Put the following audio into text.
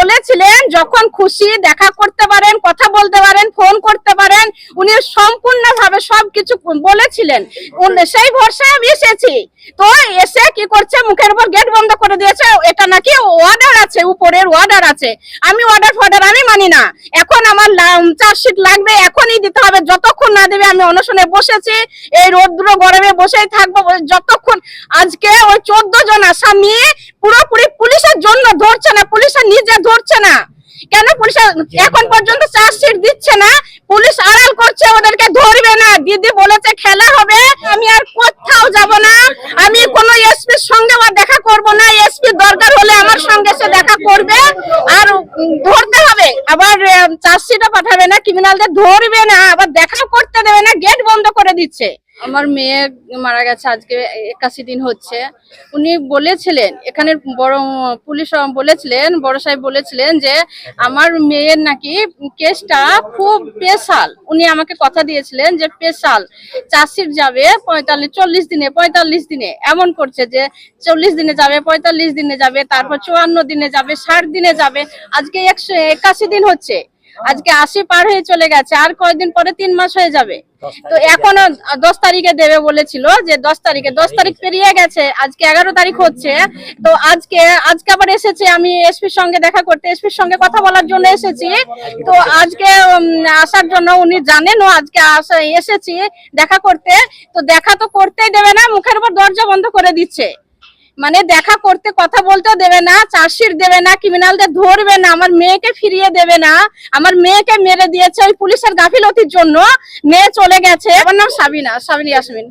বলেছিলেন, যখন খুশি দেখা করতে পারেন, কথা বলতে পারেন, ফোন করতে পারেন, উনি সম্পূর্ণভাবে সবকিছু বলেছিলেন। সেই ভরসায় আমি এসেছি। তো এসে কি করছে? মুখের উপর গেট বন্ধ করে দিয়েছে। এটা নাকি অর্ডার আছে, উপরের অর্ডার আছে। আমি অর্ডার ফর্ডার আমি মানি না। এখন আমার চার্জশিট লাগবে, এখনই দিতে হবে। যতক্ষণ না দেবে, আমি অনশনে বসেছি। এই রৌদ্র গরমে বসেই থাকব। যতক্ষণ আজকে ওই চোদ্দ জন আসামি পুরোপুরি পুলিশের জন্য ধরছে না পুলিশের নিজে ধরছে না। কেন পুলিশ এখন পর্যন্ত চার্জশিট দিচ্ছে না? পুলিশ আড়াল করছে, ওদেরকে ধরবে না। দিদি বলেছে খেলা হবে, আমি আর কোথাও যাব না। আমি কোনো এসপির সঙ্গে আর দেখা করব না। এসপি দরকার হলে আমার সঙ্গে সে দেখা করবে। আর ধরতে হবে। আবার চার্জশিটও পাঠাবে না ক্রিমিনালদের ধরবে না, আবার দেখাও করতে দেবে না গেট বন্ধ করে দিচ্ছে। আমার মেয়ে মারা গেছে, আজকে একাশি দিন হচ্ছে। উনি বলেছিলেন, এখানের বড় পুলিশ বলেছিলেন, বড় সাহেব বলেছিলেন যে আমার মেয়ের নাকি কেসটা খুব স্পেশাল। উনি আমাকে কথা দিয়েছিলেন যে স্পেশাল। চাষির যাবে পঁয়তাল্লিশ, চল্লিশ দিনে, পঁয়তাল্লিশ দিনে। এমন করছে যে চল্লিশ দিনে যাবে, পঁয়তাল্লিশ দিনে যাবে, তারপর চুয়ান্ন দিনে যাবে, ষাট দিনে যাবে। আজকে একশো একাশি দিন হচ্ছে। আজকে আশি পার হয়ে চলে গেছে আর কয়েকদিন পরে তিন মাস হয়ে যাবে। তো এখনও দশ তারিখে দেবে বলেছিল যে দশ তারিখে দশ তারিখ পেরিয়ে গেছে আজকে এগারো তারিখ হচ্ছে। তো আজকে আজকে আবার এসেছে আমি এসপির সঙ্গে দেখা করতে এসপির সঙ্গে কথা বলার জন্য এসেছি। তো আজকে আসার জন্য উনি জানেনও আজকে আসা এসেছি দেখা করতে। তো দেখা তো করতেই দেবে না মুখের উপর দরজা বন্ধ করে দিচ্ছে। মানে দেখা করতে কথা বলতেও দেবে না, চার্জশিট দেবে না ক্রিমিনালদের ধরবে না, আমার মেয়েকে ফিরিয়ে দেবে না, আমার মেয়েকে মেরে দিয়েছে ওই পুলিশের গাফিলতির জন্য, মেয়ে চলে গেছে। আমার নাম সাবিনা, সাবিনী ইয়াসমিন।